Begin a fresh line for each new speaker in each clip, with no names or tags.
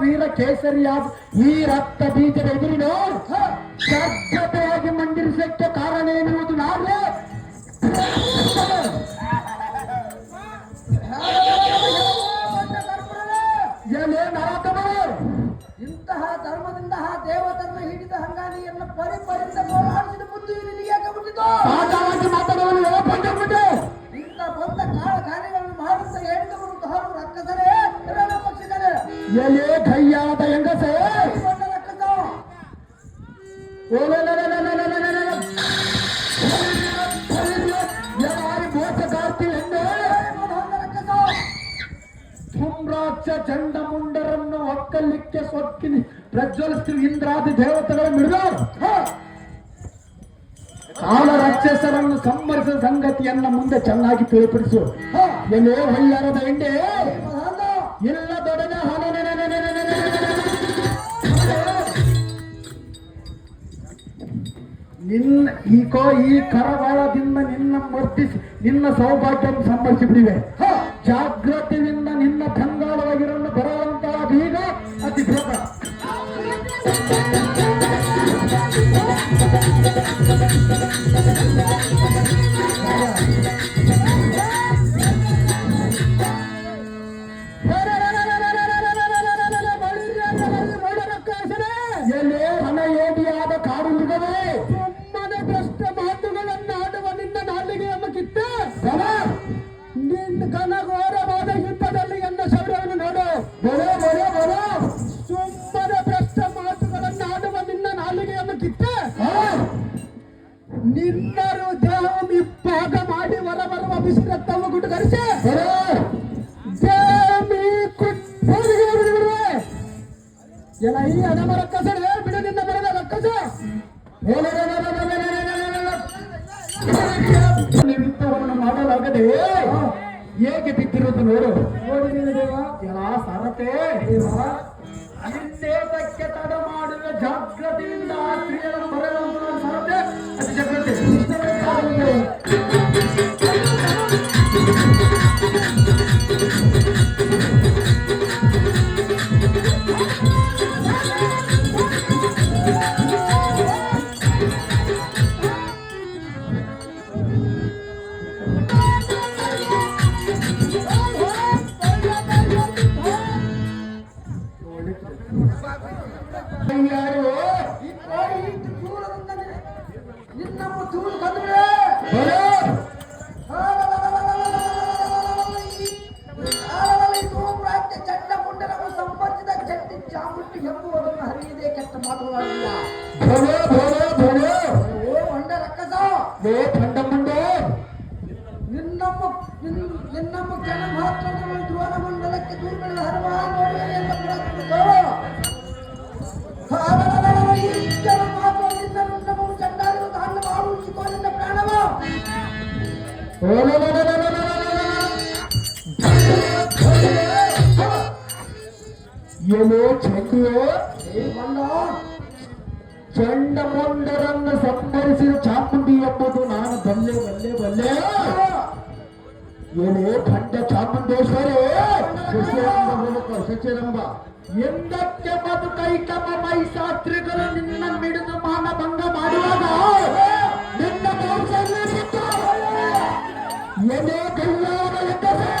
ವೀರ ಕೇಸರಿಯಾದ ಈ ರಕ್ತ ಬೀಜದ ಎದುರಿನ ಒಕ್ಕಲಿಕ್ಕೆ ಸೊಕ್ಕಿನಿ ಪ್ರಜ್ವಲಿಸ್ತೀವಿ ಇಂದ್ರಾದಿ ದೇವತೆಗಳ ಮಿಡಿದವರು ಕಾಲ ರಾಕ್ಷಸರನ್ನು ಸಂಹರಿಸಿದ ಸಂಗತಿಯನ್ನ ಮುಂದೆ ಚೆನ್ನಾಗಿ ತಿಳಿಪಡಿಸು ಎಲ್ಲೋ ಹೊಯ್ಯಾರದ
ಹಿಂಡೆ
ಇಲ್ಲ ದೊಡ್ಡದ ನಿನ್ನ ಈ ಕೋ ಈ ಕರವಾಳದಿಂದ ನಿನ್ನ ಮರ್ತಿಸಿ ನಿನ್ನ ಸೌಭಾಗ್ಯವನ್ನು ಸಂಭರಿಸಿ ಬಿಡಿವೆ ಜಾಗೃತಿಯಿಂದ ನಿನ್ನ ಕಂಗಾಳವಾಗಿರನ್ನು ಎಲ್ಲೇ ನಿಮಿತ್ತವನ್ನು ಮಾಡಲಾಗದೆ ಹೇಗೆ ಬಿದ್ದಿರೋದು ನೋಡು.
ನೋಡಿ ನೀನು ದೇವ.
ಎಲ್ಲ ಸರತೆ ಇನ್ನೇತಕ್ಕೆ ತಡ ಮಾಡುವ ಜಾಗ್ರತೆಯಿಂದ ಆ ಸ್ತ್ರೀಯರ ಬರಲು ಸರತೆ ಅತಿ ಜಾಗ್ರತೆ.
ರಕ್ಕಸ
ಲೇ ಪಂಡ ಮುಂಡೆ
ನಿನ್ನಮ್ಮ ನಿನ್- ನಿನ್ನಮ್ಮ ಜನ ಮಹತ್ವದ ಧ್ರುವನ ಮಂಡಲಕ್ಕೆ ದೂರಗಳ ಹರವ ನೋಡುವೆ ಎಂಬ ಪ್ರಶ್ನೆಗಳು. ಹಾಲಲಲಲ ಈ ಜನ ಮಾತ್ರದಿಂದ ನಿನ್ನಮ್ಮ ಚಂಡಾಡಿದ ತಾಂಡ ಮಾಡು ಉಳಿಸಿಕೊಂಡಿದ್ದ ಪ್ರಾಣವ
ಏನೋ ಚಂಡಿಯೋ
ಏ ಬಂಡ
ಬಲ್ಲೆ ಏನೇ ಖಂಡ ಚಾಮುಂಡೇಶ್ವರಿ ಸಸ್ಯರಂಗ ಎಂದಕ್ಕೆ ಬದುಕೈಕಮ ಮೈಸಾತ್ರಿಗಳು ನಿನ್ನ ಮಿಡಿದು ಮಾನಭಂಗ ಮಾಡುವಾಗ ನಿನ್ನ ಏನೇ ಕೈಯಾರ ಎಂದರೆ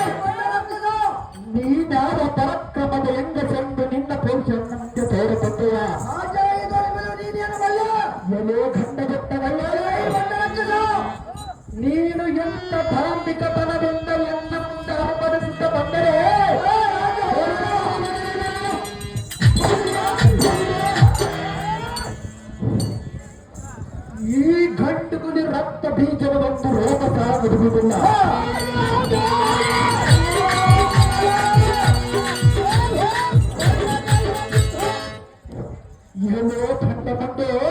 ನೀನಾದ ಪರಾಕ್ರಮದ ಹೆಂಗಸೆಂದು ನಿನ್ನ ಮುಂದೆ ತೋರಿಕೊಟ್ಟೆಯ
ರಾಜ ಇದೊಳಗೆ
ನೀನು ಎಂತ ಧಾರ್ಮಿಕತನದಿಂದ ಎನ್ನ ಮುಂದೆ ಅನುಮತಿಸುತ್ತ ಬಂದರೆ ಈ ಗಂಡುಗುಲಿ ರಕ್ತ ಬೀಜವನ್ನು ರೋಗ ಸಾಗುವುದಿಲ್ಲ ಏನೋ ಕಂಡ ಬಂದು
ಏ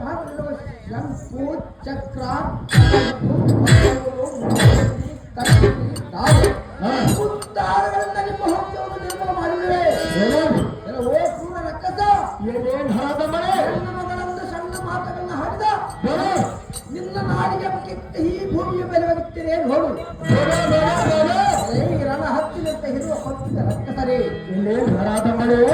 ಭಾಗಗಳು ಶಂಕು ಚಕ್ರ ನಿಮ್ಮ ಹೊಟ್ಟೆಯನ್ನು ನಿರ್ಮೂಲ ಎಲ್ಲ ಓ ಪೂರ್ಣ ರಕ್ಕಸ.
ಎಲೆ ನರದ ಮನೆ
ಸಣ್ಣ ಮಗಳಂದು ಸಣ್ಣ ಮಾತುಗಳನ್ನ ಹಾಡಿದ. ನಿನ್ನ ನಾಡಿಗೆ ಈ ಭೂಮಿಯ ಬೆಲೆ ಬರುತ್ತೀರಿ ನೋಡು
झाडामुळे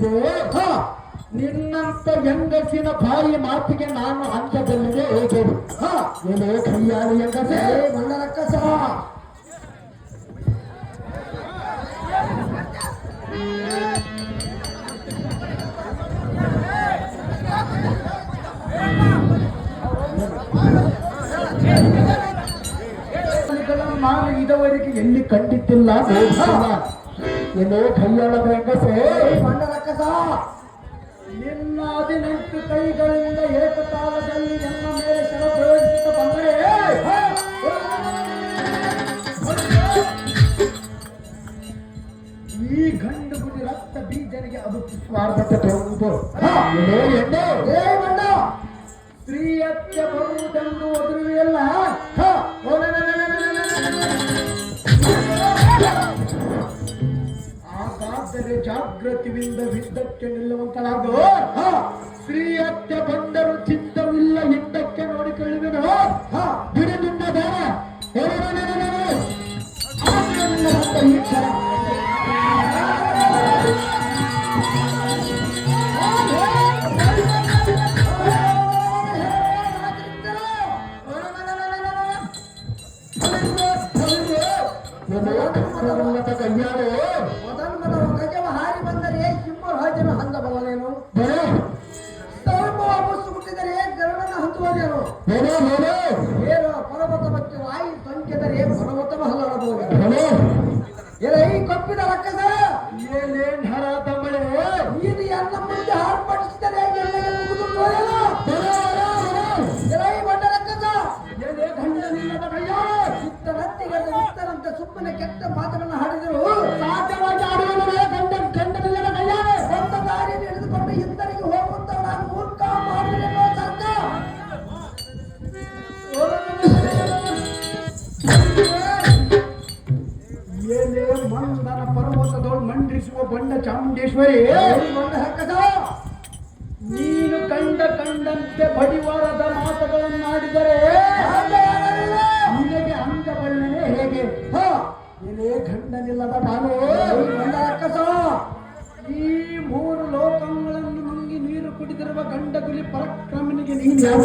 ಮೆಚ್ಚಿದೆ ಹ. ನಿನ್ನಂತ ಹೆಂಗಸಿನ ಬಾಯಿ ಮಾತಿಗೆ ನಾನು ಅಂತ್ಯದಲ್ಲಿದೆ ಹೇಗೆ ಹ. ಎಲೆ ಕೈಯಾಳಿ ಹೆಂಗಸೆ
ಮಂಡ ರಕ್ಕಸ
ಗಳನ್ನು ನಾನು ಇದುವರೆಗೆ ಎಲ್ಲಿ ಕಂಡಿದ್ದಿಲ್ಲ ನೋಡಿಲ್ಲ ಎಲೆ ಕೈಯಾಳದ ಹೆಂಗಸೆ
ಮಂಡ ರಕ್ಕಸ
ನಿನ್ನ ಹದಿನೆಂಟು ಕೈಗಳಿಂದ ಏಕಕಾಲದಲ್ಲಿ ನನ್ನ ಮೇಲೆ ಶರ ಪ್ರಯೋಗಿಸಿದ ಬಂದರೆ ಈ ಗಂಡು ಗುಡಿ ರಕ್ತ ಬೀಜನಿಗೆ ಅದು ಸ್ವಾರ್ಥತೆ ತೋರುವುದು. ಸ್ತ್ರೀಯತ್ಯ ಬರುವುದೆಂದು ಒದರುವೆಯಲ್ಲ. ಜಾಗೃತಿಯಿಂದ ವಿದ್ದಕ್ಕೆ ನಿಲ್ಲುವಂತನಾಗು ಸ್ತ್ರೀಯತ್ಯ ಬಂದರು
ಮತ್ತೆ ವಾಯು ಸಂಖ್ಯದರೆ
ಏನೇ
ಏನೇ ಏನ ಕಪ್ಪಿದ ರಕ್ಕಸ
ಏನೇನ್ ಚಾಮುಂಡೇಶ್ವರಿ ನೀನು ಕಂಡ ಕಂಡಂತೆ ಬಡಿವಾರದ ಮಾತುಗಳನ್ನಾಡಿದರೆ ನಿನಗೆ ಅಂಗಬಳ್ಳನೆ ಹೇಗೆ? ಏನೇ ಗಂಡನಿಲ್ಲದ
ಈ ಬಂಡ
ಈ ಮೂರು ಲೋಕಗಳನ್ನು ನುಂಗಿ ನೀರು ಕುಡಿದಿರುವ ಗಂಡ ಗುಲಿ ಪರಾಕ್ರಮನಿಗೆ ನೀನು ಯಾವ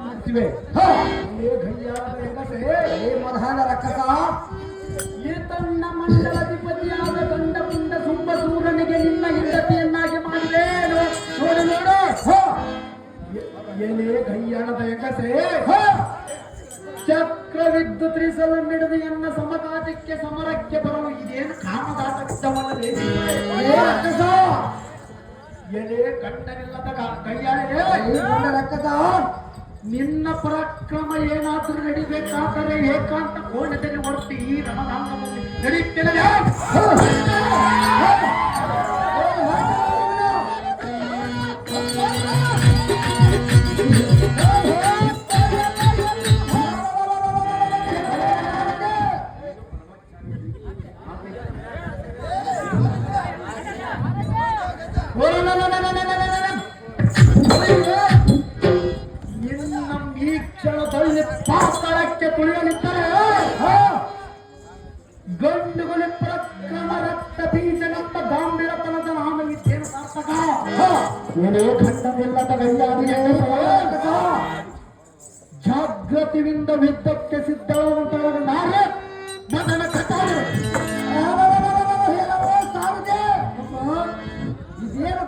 ಮಾಡ್ತೀವಿ. ಹ, ಏ ಗಯ್ಯಾದ ಹೆಂಗಸೇ,
ಏ ಮದಹಾನ ರಕ್ಕಸ
ಈ ತನ್ನ ಮಂಡಲಾಧಿಪತಿಯಾದ ಗಂಡ ಪುಂಡ ಸುಂಬ ಸೂರನಿಗೆ ನಿನ್ನ ಹೆಂಡತಿಯನ್ನಾಗಿ ಮಾಡಿದೆ ನೋ- ನೋಡು ನೋಡು ಹ, ಏ- ಏನೇ ಗಯ್ಯಾಳದ ಹೆಂಗಸೇ ಹ, ಚಕ್ರವಿದ್ದು ತ್ರಿಸಲನ್ನಿಡಿದು ಎನ್ನ ಸಮಕಾಲಕ್ಕೆ ಸಮರಕ್ಕೆ ಬರಲು ಇದೇನು ಕಾಮದಾಟವಿದ್ದವಲ್ಲದೆ
ಏ ರಕ್ಕಸ
ಎಲೆ ಕಂಡನಿಲ್ಲದ ಗಯ್ಯಾಳೆ
ಏ
ನಿನ್ನ ಪರಾಕ್ರಮ ಏನಾದ್ರೂ ನಡಿಬೇಕಾದರೆ ಏಕಾಂತ ಕೋಣದಲ್ಲಿ ಹೊರತು ಈ ರಣರಂಗದಲ್ಲಿ ನಡೀತಿಲ್ಲ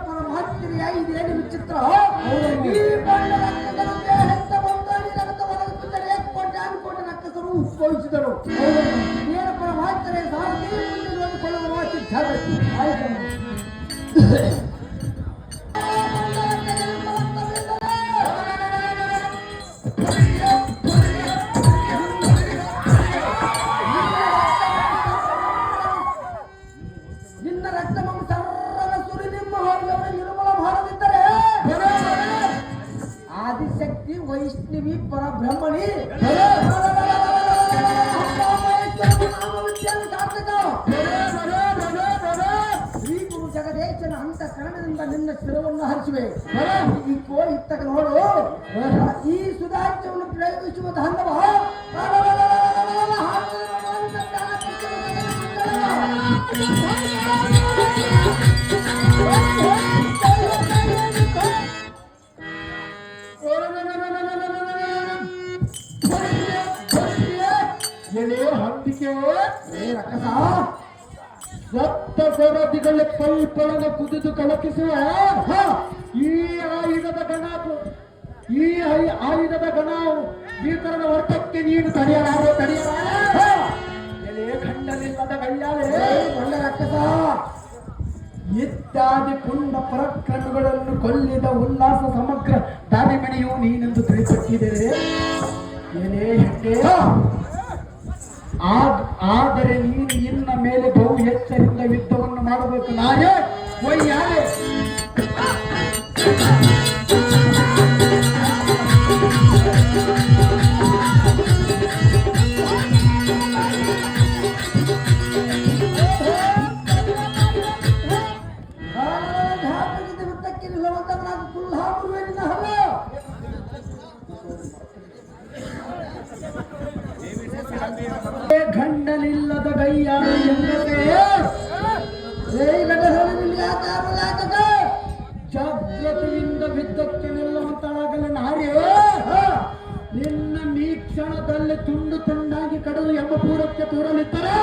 ಇದೇನಪ್ಪ ಮಹತ್ರಿಯ ಇದೇನು ವಿಚಿತ್ರ. ಈ ಬಣ್ಣ ರಕ್ತದಂತೆ ಹೆತ್ತ ಬಂಗಾಳಿ ರಕ್ತ ಕೋಟಿ ಉದ್ಭವಿಸಿದರು. ಸಾರಥಿ ಮುಂದೆ ನೋಡಿಕೊಳ್ಳುವ ಜಾಗೃತಿ. ಆದಿಶಕ್ತಿ ವೈಷ್ಣವಿ ಪರಬ್ರಹ್ಮಣಿ ಶ್ರೀ ಗುರು ಜಗದೇಶನ ಹಂತ ಕನ್ನಡದಿಂದ ನಿನ್ನ ಶಿರವನ್ನು ಹರಿಸುವೆ ಈ ಕೋಳಿ ಇತ್ತಕ ನೋಡು ಈ ಸುಧಾರ್ಯವನ್ನು ಪ್ರಯೋಗಿಸುವುದು ಹಂದವ ಏ ರಕ್ಕಸ
ಸಪ್ತ ಸರದಿಗಳ ಪಲ್ಪಳನ ಕುದಿದು ಕಲಕಿಸುವ ಹ, ಈ ಆಯುಧದ ಗಣ ಈ ಆಯುಧದ ಗಣ ಭೀಕರನ ವರ್ತಕ್ಕೆ ನೀನು ತಡೆಯಲಾರೆ ತಡೆಯಲಾರ ಎಲೆ ಖಂಡನಿಲ್ಲದ ಗೈಯಾಳೆ
ಒಳ್ಳೆ ಬಂಡ ರಕ್ಕಸ
ಇತ್ಯಾದಿ ಪುಂಡ ಪರಾಕ್ರಮಗಳನ್ನು ಕೊಲ್ಲಿದ ಉಲ್ಲಾಸ ಸಮಗ್ರ ದಾರಿಮಣಿಯು ನೀನೆಂದು ತಿಳಿಪಟ್ಟಿದ್ದೇವೆ ಏನೇ ಹೆಂಗೆ? ಆದರೆ ನೀನು ಇನ್ನ ಮೇಲೆ ಬಹು ಎಚ್ಚರಿಂದ ಯುದ್ಧವನ್ನು ಮಾಡಬೇಕು. ನಾನೇ ಒಯ್ಯಾರೆ ಜಾಗೃತಿಯಿಂದ ಬಿದ್ದಕ್ಕೆ ನಿಲ್ಲುವಂತಾಗಲಿ ನಾರೇ ನಿನ್ನ ಮಿಕ್ಷಣದಲ್ಲಿ ತುಂಡು ತುಂಡಾಗಿ ಕಡಲು ಎಂಬ ಪೂರಕ್ಕೆ ತೂರಲಿದ್ದರೆ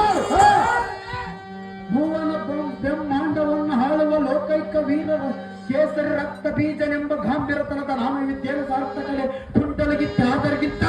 ಭುವನ ಬ್ರ- ಬ್ರಹ್ಮಾಂಡವನ್ನು ಹಾಳುವ ಲೋಕೈಕ ವೀರರ ಕೇಸರಿ ರಕ್ತ ಬೀಜನೆಂಬ ಗಾಂಭೀರತನದ ನಾಮ ವಿದ್ಯೆಯನ್ನು ಸಾರ್ಥಕಲೆ ತುಂಡಲಗಿತ್ತ ಆದರಿಗಿಂತ